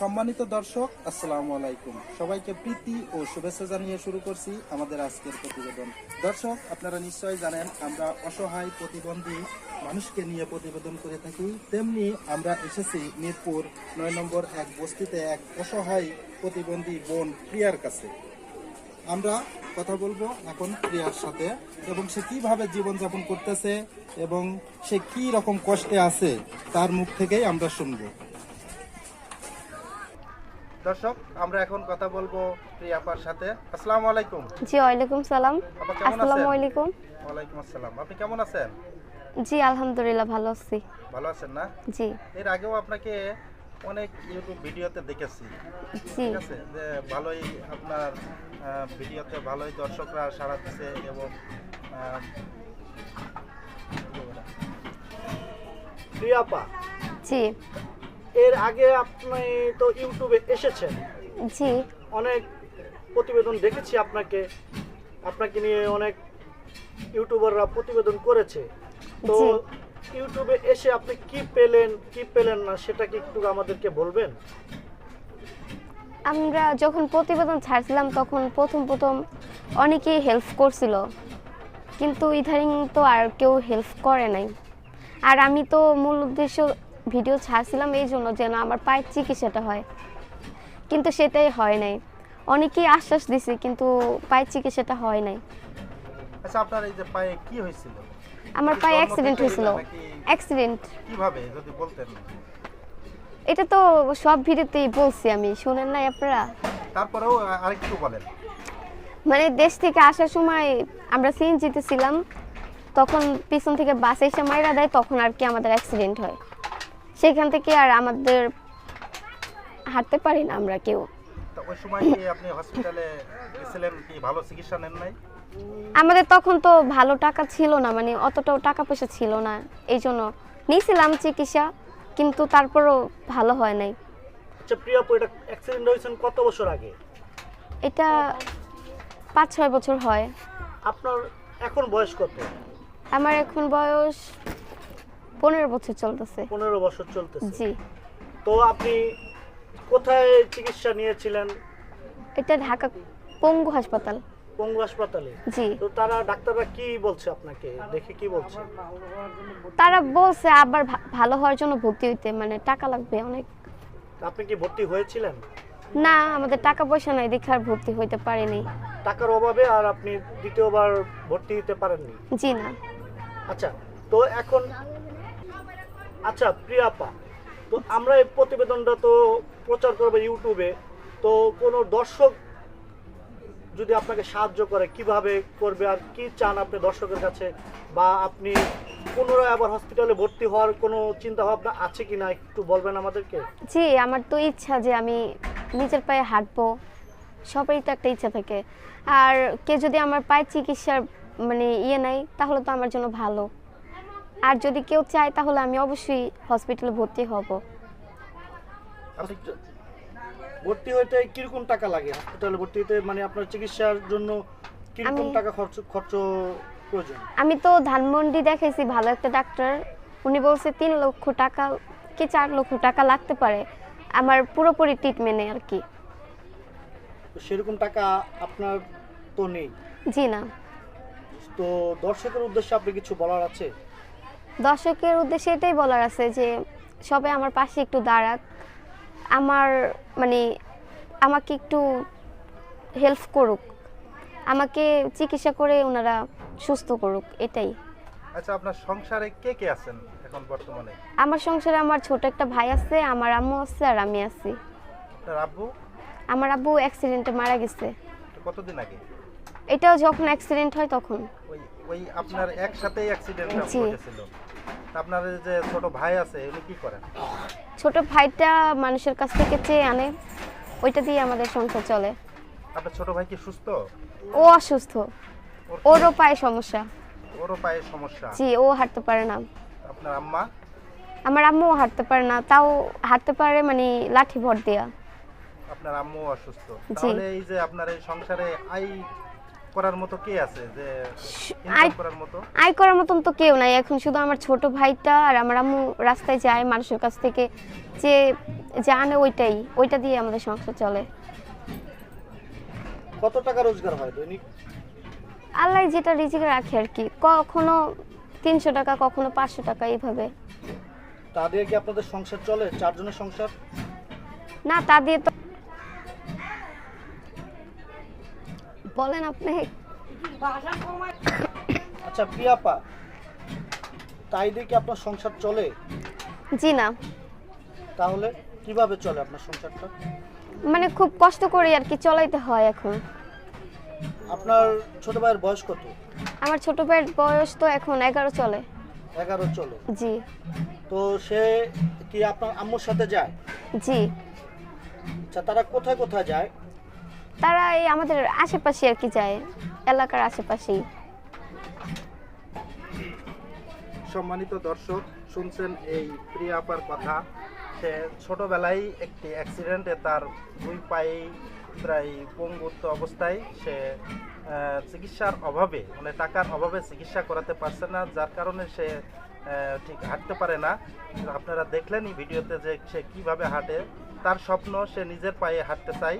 সম্মানিত দর্শক, আসসালামু আলাইকুম। সবাইকে প্রীতি ও শুভেচ্ছা জানিয়ে শুরু করছি আমাদের আজকের প্রতিবেদন। দর্শক, আপনারা নিশ্চয়ই জানেন, আমরা অসহায় প্রতিবন্ধী মানুষকে নিয়ে প্রতিবেদন করে থাকি। তেমনি আমরা এসেছি মিরপুর নয় নম্বর এক বস্তিতে এক অসহায় প্রতিবন্ধী বোন প্রিয়ার কাছে। আমরা কথা বলব এখন প্রিয়ার সাথে এবং সে কীভাবে জীবনযাপন করতেছে এবং সে কি রকম কষ্টে আছে তার মুখ থেকেই আমরা শুনব। দর্শক আমরা এখন কথা বলব প্রিয়াপার সাথে। আসসালামু আলাইকুম। জি ওয়ালাইকুম সালাম। আসসালামু আলাইকুম। ওয়ালাইকুম আসসালাম। আপনি কেমন আছেন? জি আলহামদুলিল্লাহ ভালো আছি। ভালো আছেন না? জি। এর আগেও আপনাকে অনেক ইউটিউব ভিডিওতে দেখেছি। ঠিক আছে? যে ভালোই আপনার ভিডিওতে ভালোই দর্শকরা সাড়া দিচ্ছে এবং প্রিয়াপা। জি। এর আগে আপনি তো ইউটিউবে এসেছেন। জি। অনেক প্রতিবেদন দেখেছি আপনাকে। আপনাকে নিয়ে অনেক ইউটিউবাররা প্রতিবেদন করেছে। তো ইউটিউবে এসে আপনি কি পেলেন কি পেলেন না সেটা কি একটু আমাদেরকে বলবেন? আমরা যখন প্রতিবেদন ছাড়ছিলাম তখন প্রথম প্রথম অনেকেই হেল্প করছিল। কিন্তু ইদানিং তো আর কেউ হেল্প করে নাই। আর আমি তো মূল উদ্দেশ্য ভিডিও ছাড়ছিলাম এই জন্য যেন আমার পায়ের চিকিৎসাটা হয়। কিন্তু সেটাই হয় নাই। অনেকেই আশ্বাস দিছে কিন্তু পায়ের চিকিৎসাটা হয় নাই। আচ্ছা আপনার এই যে পায়ে কি হয়েছিল? আমার পায়ে অ্যাক্সিডেন্ট হয়েছিল। অ্যাক্সিডেন্ট কীভাবে যদি বলতেন? এটা তো সব ভিডিওতেই বলছি আমি শুনেন নাই আপনারা? তারপরেও আরেকটু বলেন। মানে দেশ থেকে আসার সময় আমরা সিএনজিতে ছিলাম তখন পিছন থেকে বাস এসে মাইরা দেয় তখন আর কি আমাদের অ্যাক্সিডেন্ট হয়। সেখান থেকে আর আমাদের হাঁটতে পারি না আমরা কেউ। তো ওই সময় কি আপনি হসপিটালে গেছিলেন? কি ভালো চিকিৎসা নেন নাই? আমাদের তখন তো ভালো টাকা ছিল না মানে অতটাও টাকা পয়সা ছিল না এই জন্য নিয়েছিলাম চিকিৎসা কিন্তু তারপরও ভালো হয় নাই। আচ্ছা প্রিয়াপু এটা অ্যাক্সিডেন্ট হয়েছেন কত বছর আগে? এটা পাঁচ ছয় বছর হয়। আপনার এখন বয়স কত? আমার এখন বয়স পনেরো বছর চলতেছে। পনেরো বছর চলতেছে। জি। তো আপনি কোথায় চিকিৎসা নিয়েছিলেন? এটা ঢাকা পঙ্গু হাসপাতাল। পঙ্গু হাসপাতালে? জি। তো তারা ডাক্তাররা কি বলছে আপনাকে? দেখে কি বলছে? তারা বলছে আবার ভালো হওয়ার জন্য ভর্তি হইতে মানে টাকা লাগবে অনেক। আপনি কি ভর্তি হয়েছিলেন? না আমাদের টাকা পয়সা নাই দেখে আর ভর্তি হইতে পারিনি। টাকার অভাবে আর আপনি দ্বিতীয়বার ভর্তি দিতে পারেননি? জি না। আচ্ছা তো এখন আচ্ছা প্রিয়াপা, তো আমরা এই প্রতিবেদনটা তো প্রচার করব ইউটিউবে, তো কোনো দর্শক যদি আপনাকে সাহায্য করে, কীভাবে করবে আর কি চান আপনি দর্শকের কাছে? বা আপনি পুনরায় আবার হসপিটালে ভর্তি হওয়ার কোনো চিন্তা ভাবনা আছে কি না? একটু বলবেন আমাদেরকে? জি, আমার তো ইচ্ছা যে আমি নিজের পায়ে হাঁটবো। সবারই তো একটা ইচ্ছা থাকে। আর কে যদি আমার পায়ে চিকিৎসার মানে ইয়ে নাই, তাহলে তো আমার জন্য ভালো। আর যদি কেউ চায় তাহলে আমি অবশ্যই হসপিটালে ভর্তি হব। ভর্তি হইতে কীরকম টাকা লাগে? হসপিটালে ভর্তি হইতে মানে আপনার চিকিৎসার জন্য কীরকম টাকা খরচ খরচ প্রয়োজন? আমি তো ধানমন্ডি দেখাইছি ভালো একটা ডাক্তার। উনি বলছে তিন লক্ষ টাকা কি চার লক্ষ টাকা লাগতে পারে? আমার পুরোপুরি ট্রিটমেন্টে আর কি। সেরকম টাকা আপনার তো নেই। জি না। তো দর্শকের উদ্দেশ্যে আপনি কিছু বলার আছে? দর্শকের উদ্দেশ্যে এটাই বলার আছে যে সবাই আমার পাশে একটু দাঁড়াক। আমার মানে আমাকে একটু হেল্প করুক। আমাকে চিকিৎসা করে ওনারা সুস্থ করুক এটাই। আচ্ছা আপনার সংসারে কে কে আছেন এখন বর্তমানে? আমার সংসারে আমার ছোট একটা ভাই আছে আমার আম্মু আছে আর আমি আছি। আপনার আব্বু? আমার আব্বু অ্যাক্সিডেন্টে মারা গেছে। কতদিন আগে? এটাও যখন অ্যাক্সিডেন্ট হয় তখন। ওই ওই আপনার একসাথেই অ্যাক্সিডেন্টটা জি। ঘটেছিল। তা আপনার যে ছোট ভাই আছে উনি কি করেন? ছোট ভাইটা মানুষের কাছ থেকে চেয়ে আনে ওইটা দিয়ে আমাদের সংসার চলে। আপনার ছোট ভাই কি সুস্থ? ও অসুস্থ। ওর কি- ওরও পায়ে সমস্যা। ওরও পায়ে সমস্যা? জি ও হাঁটতে পারে না। আপনার আম্মা? আমার আম্মু হাঁটতে পারে না তাও হাঁটতে পারে মানে লাঠি ভর দেয়া। আপনার আম্মু অসুস্থ। তাহলে এই যে আপনার এই সংসারে আই করার মতো কে আছে? যে ইনকাম করার মতো? আয় করার মতন তো কেউ নাই। এখন শুধু আমার ছোট ভাইটা আর আমার আম্মু রাস্তায় যায় মানুষের কাছ থেকে। যে জানে ওইটাই ওইটা দিয়ে আমাদের সংসার চলে। কত টাকা রোজগার হয় দৈনিক? আল্লাহ যেটা রিজিকে রাখে আর কি। কখনো তিনশো টাকা কখনো পাঁচশো টাকা এইভাবে। তা দিয়ে কি আপনাদের সংসার চলে? চারজনের সংসার? না তা দিয়ে তো বলেন আপনি। আচ্ছা প্রিয়াপা তাই কি আপনার সংসার চলে? জি না। তাহলে কীভাবে চলে আপনার সংসারটা? মানে খুব কষ্ট করে আর কি চলাইতে হয় এখন। আপনার ছোট ভাইয়ের বয়স কত? আমার ছোট ভাইয়ের বয়স তো এখন এগারো চলে। এগারো চলে। জি। তো সে কি আপনার আম্মুর সাথে যায়? জি। আচ্ছা তারা কোথায় কোথায় যায়? এই আমাদের আশেপাশে আর কি যায়, এলাকার আশেপাশেই। সম্মানিত দর্শক, শুনছেন এই প্রিয়াপার কথা। সে ছোটবেলায় একটি অ্যাক্সিডেন্টে তার দুই পায়ে প্রায় পঙ্গুত্ব অবস্থায় সে চিকিৎসার অভাবে মানে টাকার অভাবে চিকিৎসা করাতে পারছে না, যার কারণে সে ঠিক হাঁটতে পারে না। আপনারা দেখলেনই ভিডিওতে যে সে কীভাবে হাঁটে। তার স্বপ্ন, সে নিজের পায়ে হাঁটতে চায়।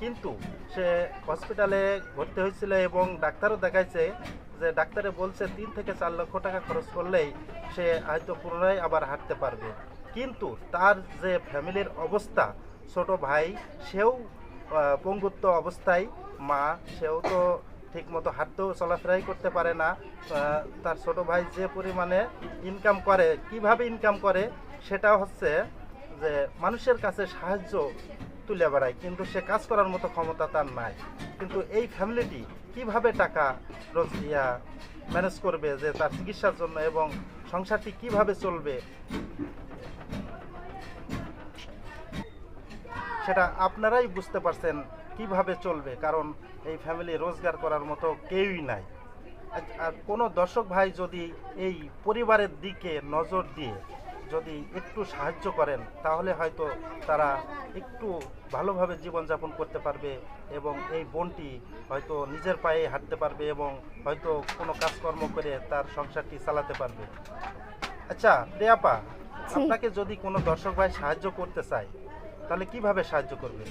কিন্তু সে হসপিটালে ভর্তি হয়েছিল এবং ডাক্তারও দেখাইছে যে ডাক্তারে বলছে তিন থেকে চার লক্ষ টাকা খরচ করলেই সে হয়তো পুনরায় আবার হাঁটতে পারবে। কিন্তু তার যে ফ্যামিলির অবস্থা, ছোট ভাই, সেও পঙ্গুত্ব অবস্থায়, মা, সেও তো ঠিকমতো হাঁটতেও চলাফেরাই করতে পারে না। তার ছোট ভাই যে পরিমাণে ইনকাম করে, কীভাবে ইনকাম করে, সেটা হচ্ছে যে মানুষের কাছে সাহায্য তুলে বেড়ায়, কিন্তু সে কাজ করার মতো ক্ষমতা তার নাই। কিন্তু এই ফ্যামিলিটি কীভাবে টাকা রোজ ইয়া ম্যানেজ করবে যে তার চিকিৎসার জন্য এবং সংসারটি কীভাবে চলবে? সেটা আপনারাই বুঝতে পারছেন কীভাবে চলবে, কারণ এই ফ্যামিলি রোজগার করার মতো কেউই নাই। আর- কোনো দর্শক ভাই যদি এই পরিবারের দিকে নজর দিয়ে যদি একটু সাহায্য করেন তাহলে হয়তো তারা একটু ভালোভাবে জীবনযাপন করতে পারবে এবং এই বোনটি হয়তো নিজের পায়ে হাঁটতে পারবে এবং হয়তো কোনো কাজকর্ম করে তার সংসারটি চালাতে পারবে। আচ্ছা প্রিয়াপা। আপনাকে যদি কোনো দর্শক ভাই সাহায্য করতে চায় তাহলে কীভাবে সাহায্য করবে?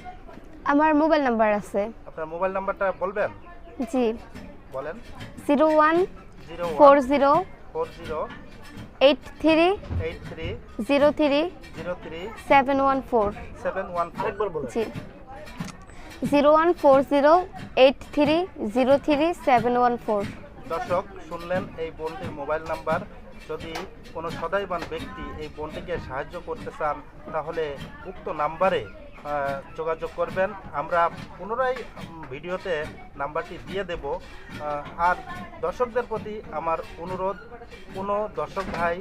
আমার মোবাইল নাম্বার আছে। আপনার মোবাইল নাম্বারটা বলবেন? জি। বলেন। Zero one zero four zero four zero eight three eight three zero three zero three seven one four seven one four জি। Zero one four zero eight three zero three seven one four দর্শক শুনলেন এই বোনটির mobile number. যদি কোনো সদাইবান ব্যক্তি এই বোনটিকে সাহায্য করতে চান তাহলে উক্ত নাম্বারে যোগাযোগ করবেন। আমরা পুনরায় ভিডিওতে নাম্বারটি দিয়ে দেব। আর দর্শকদের প্রতি আমার অনুরোধ, কোনো দর্শক ভাই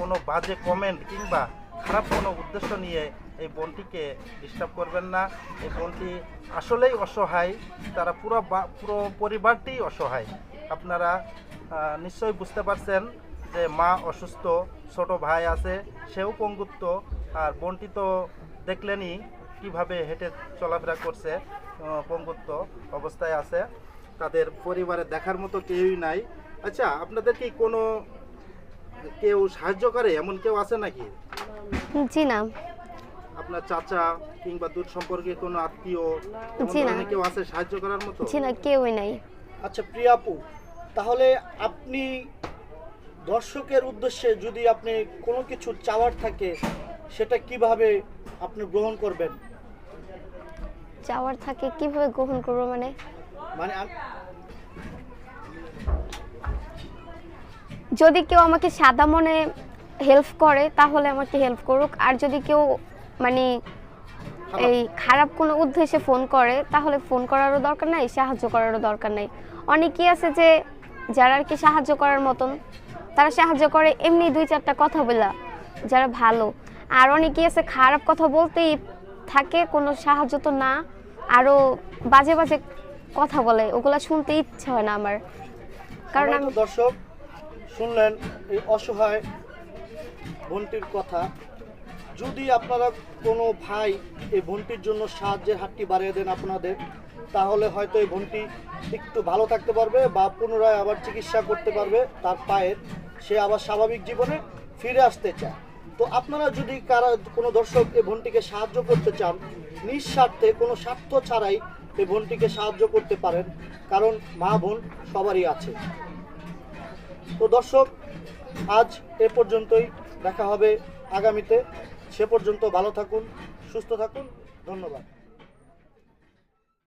কোনো বাজে কমেন্ট কিংবা খারাপ কোনো উদ্দেশ্য নিয়ে এই বোনটিকে ডিস্টার্ব করবেন না। এই বোনটি আসলেই অসহায়। তারা পুরো পুরো পরিবারটি অসহায়। আপনারা নিশ্চয়ই বুঝতে পারছেন যে মা অসুস্থ, ছোট ভাই আছে, সেও পঙ্গুত্ব। আর বোনটি তো দেখলেনই কীভাবে হেঁটে চলাফেরা করছে পঙ্গুত্ব অবস্থায় আছে। তাদের পরিবারে দেখার মতো কেউই নাই। আচ্ছা আপনাদের কি কোনো কেউ সাহায্য করে? এমন কেউ আছে নাকি? জি না। আপনার চাচা কিংবা দূর সম্পর্কে কোনো আত্মীয় এমন জি না। কেউ আছে সাহায্য করার মতো? জি না কেউই নাই। আচ্ছা প্রিয়াপু তাহলে আপনি দর্শকের উদ্দেশ্যে যদি আপনি কোনো কিছু চাওয়ার থাকে সেটা কীভাবে আপনি গ্রহণ করবেন? যাওয়ার থাকে কীভাবে গ্রহণ করব মানে? মানে যদি কেউ আমাকে সাদা মনে হেল্প করে তাহলে আমাকে হেল্প করুক। আর যদি কেউ মানে এই খারাপ কোনো উদ্দেশ্যে ফোন করে তাহলে ফোন করারও দরকার নাই সাহায্য করারও দরকার নাই। অনেকেই আছে যে যারা আর কি সাহায্য করার মতন তারা সাহায্য করে এমনি দুই চারটা কথা বলা যারা ভালো। আর অনেকেই আছে খারাপ কথা বলতেই থাকে কোনো সাহায্য তো না। আরও বাজে বাজে কথা বলে ওগুলা শুনতে ইচ্ছা হয় না আমার। কারণ আমি দর্শক শুনলেন এই অসহায় বোনটির কথা। যদি আপনারা কোনো ভাই এই বোনটির জন্য সাহায্যের হাতটি বাড়িয়ে দেন আপনাদের তাহলে হয়তো এই বোনটি একটু ভালো থাকতে পারবে বা পুনরায় আবার চিকিৎসা করতে পারবে তার পায়ের। সে আবার স্বাভাবিক জীবনে ফিরে আসতে চায়। তো আপনারা যদি কারা কোনো দর্শক এই বোনটিকে সাহায্য করতে চান, নিঃস্বার্থে কোনো স্বার্থ ছাড়াই এই বোনটিকে সাহায্য করতে পারেন, কারণ মা বোন সবারই আছে। তো দর্শক, আজ এ পর্যন্তই, দেখা হবে আগামীতে। সে পর্যন্ত ভালো থাকুন, সুস্থ থাকুন, ধন্যবাদ।